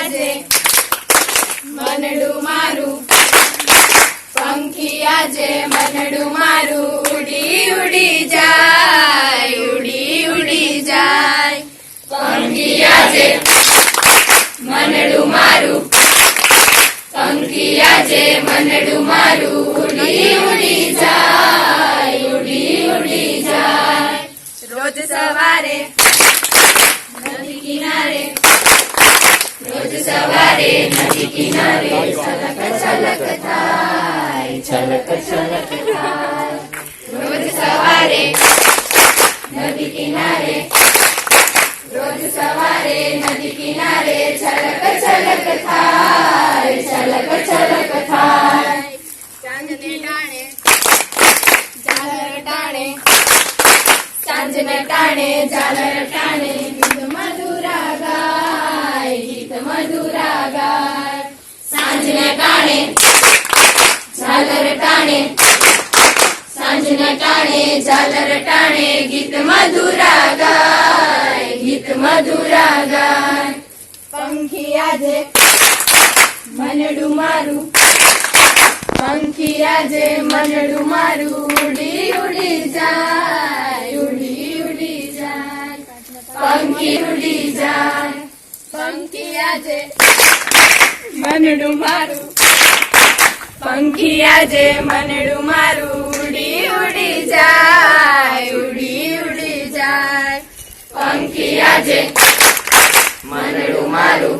આજે મનડું મારું. પંખી આજે મનડું મારું. ઉડી ઉડી જાય, ઉડી ઉડી જાય. પંખી આજે મનડું મારું. પંખી આજે મનડું મારું. ઉડી ઉડી જાય, ઉડી ઉડી જાય. રોજ સવારે રોજ સવારે નદી કિનારે છલક છલક થાય છલક છલક થાય રોજ સવારે નદી કિનારે રોજ સવારે નદી કિનારે છલક છલક થાય છલક છલક થાય ચાંદને ટાણે ઝાલર ટાણે સાંજને ટાણે ઝાલર ટાણે ટાણે, ઝાલર ટાણે, સાંજને ટાણે, ઝાલર ટાણે, ગીત મધુરા ગાય, ગીત મધુરા ગાય. પંખી આજે મનડું મારું, પંખી આજે મનડું મારું, ઉડી ઉડી જાય, ઉડી ઉડી જાય. પંખી ઉડી જાય, પંખી આજે મનડું મારું પંખી આજે મનડું મારું. ઉડી ઉડી જાય, ઉડી ઉડી જાય. પંખી આજે મનડું મારું.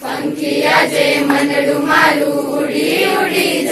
પંખી આજે મનડું મારું. ઉડી ઉડી